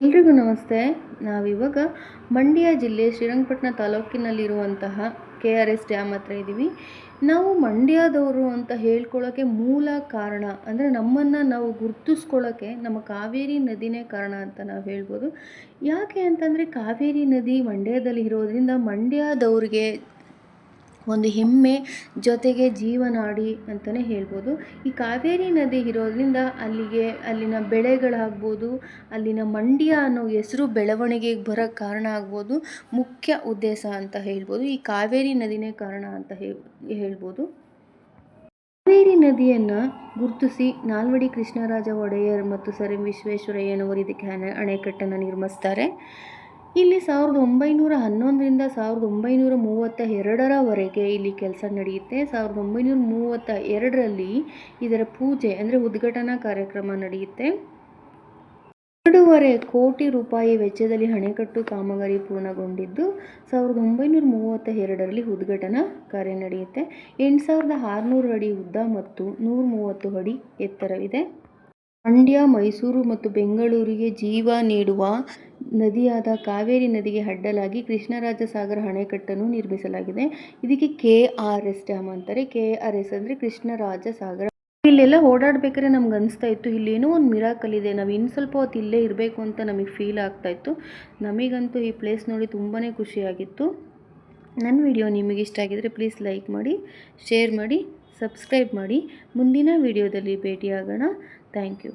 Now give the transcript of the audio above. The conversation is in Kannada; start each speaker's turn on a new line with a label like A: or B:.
A: ಎಲ್ರಿಗೂ ನಮಸ್ತೆ. ನಾವಿವಾಗ ಮಂಡ್ಯ ಜಿಲ್ಲೆ ಶ್ರೀರಂಗಪಟ್ಟಣ ತಾಲೂಕಿನಲ್ಲಿರುವಂತಹ ಕೆ ಆರ್ ಎಸ್ ಡ್ಯಾಮ್ ಹತ್ರ ಇದ್ದೀವಿ. ನಾವು ಮಂಡ್ಯದವರು ಅಂತ ಹೇಳ್ಕೊಳ್ಳೋಕ್ಕೆ ಮೂಲ ಕಾರಣ ಅಂದರೆ ನಮ್ಮನ್ನು ನಾವು ಗುರುತಿಸ್ಕೊಳ್ಳೋಕ್ಕೆ ನಮ್ಮ ಕಾವೇರಿ ನದಿನೇ ಕಾರಣ ಅಂತ ನಾವು ಹೇಳ್ಬೋದು. ಯಾಕೆ ಅಂತಂದರೆ ಕಾವೇರಿ ನದಿ ಮಂಡ್ಯದಲ್ಲಿ ಇರೋದ್ರಿಂದ ಮಂಡ್ಯದವ್ರಿಗೆ ಒಂದು ಹೆಮ್ಮೆ ಜೊತೆಗೆ ಜೀವನಾಡಿ ಅಂತಲೇ ಹೇಳ್ಬೋದು. ಈ ಕಾವೇರಿ ನದಿ ಇರೋದ್ರಿಂದ ಅಲ್ಲಿಗೆ, ಅಲ್ಲಿನ ಬೆಳೆಗಳಾಗ್ಬೋದು, ಅಲ್ಲಿನ ಮಂಡ್ಯ ಅನ್ನೋ ಹೆಸರು ಬೆಳವಣಿಗೆಗೆ ಬರೋಕ್ಕೆ ಕಾರಣ ಆಗ್ಬೋದು. ಮುಖ್ಯ ಉದ್ದೇಶ ಅಂತ ಹೇಳ್ಬೋದು. ಈ ಕಾವೇರಿ ನದಿನೇ ಕಾರಣ ಅಂತ ಹೇಳ್ಬೋದು. ಕಾವೇರಿ ನದಿಯನ್ನು ಗುರುತಿಸಿ ನಾಲ್ವಡಿ ಕೃಷ್ಣರಾಜ ಒಡೆಯರ್ ಮತ್ತು ಸರ್ ಎಂ ವಿಶ್ವೇಶ್ವರಯ್ಯನವರು ಇದಕ್ಕೆ ಅಣೆ, ಅಣೆಕಟ್ಟನ್ನು ನಿರ್ಮಿಸ್ತಾರೆ. ಇಲ್ಲಿ ಸಾವಿರದ ಒಂಬೈನೂರ ಹನ್ನೊಂದರಿಂದ ಸಾವಿರದ ಒಂಬೈನೂರ ಮೂವತ್ತ ಎರಡರವರೆಗೆ ಇಲ್ಲಿ ಕೆಲಸ ನಡೆಯುತ್ತೆ. ಸಾವಿರದ ಒಂಬೈನೂರ ಮೂವತ್ತ ಎರಡರಲ್ಲಿ ಇದರ ಪೂಜೆ ಅಂದರೆ ಉದ್ಘಾಟನಾ ಕಾರ್ಯಕ್ರಮ ನಡೆಯುತ್ತೆ. ಎರಡೂವರೆ ಕೋಟಿ ರೂಪಾಯಿ ವೆಚ್ಚದಲ್ಲಿ ಅಣೆಕಟ್ಟು ಕಾಮಗಾರಿ ಪೂರ್ಣಗೊಂಡಿದ್ದು ಸಾವಿರದ ಒಂಬೈನೂರ ಮೂವತ್ತ ಎರಡರಲ್ಲಿ ಉದ್ಘಾಟನಾ ಕಾರ್ಯ ನಡೆಯುತ್ತೆ. ಎಂಟು ಸಾವಿರದ ಆರುನೂರು ಅಡಿ ಉದ್ದ ಮತ್ತು ನೂರ ಮೂವತ್ತು ಅಡಿ ಎತ್ತರವಿದೆ. ಮಂಡ್ಯ, ಮೈಸೂರು ಮತ್ತು ಬೆಂಗಳೂರಿಗೆ ಜೀವ ನೀಡುವ ನದಿಯಾದ ಕಾವೇರಿ ನದಿಗೆ ಅಡ್ಡಲಾಗಿ ಕೃಷ್ಣರಾಜ ಸಾಗರ ಅಣೆಕಟ್ಟನ್ನು ನಿರ್ಮಿಸಲಾಗಿದೆ. ಇದಕ್ಕೆ ಕೆ ಆರ್ ಎಸ್ ಡ್ಯಾಮ್ ಅಂತಾರೆ. ಕೆ ಆರ್ ಎಸ್ ಅಂದರೆ ಕೃಷ್ಣರಾಜ ಸಾಗರ ಇಲ್ಲೆಲ್ಲ ಓಡಾಡ್ಬೇಕಾದ್ರೆ ನಮ್ಗೆ ಅನಿಸ್ತಾ ಇತ್ತು, ಇಲ್ಲೇನೋ ಒಂದು ಮಿರಾಕಲ್ ಇದೆ, ನಾವು ಇನ್ನು ಸ್ವಲ್ಪ ಹೊತ್ತು ಇಲ್ಲೇ ಇರಬೇಕು ಅಂತ ನಮಗೆ ಫೀಲ್ ಆಗ್ತಾ ಇತ್ತು. ನಮಗಂತೂ ಈ ಪ್ಲೇಸ್ ನೋಡಿ ತುಂಬಾ ಖುಷಿಯಾಗಿತ್ತು. ನನ್ನ ವಿಡಿಯೋ ನಿಮಗೆ ಇಷ್ಟ ಆಗಿದರೆ ಪ್ಲೀಸ್ ಲೈಕ್ ಮಾಡಿ ಶೇರ್ ಮಾಡಿ ಸಬ್ಸ್ಕ್ರೈಬ್ ಮಾಡಿ. ಮುಂದಿನ ವಿಡಿಯೋದಲ್ಲಿ ಭೇಟಿಯಾಗೋಣ. Thank you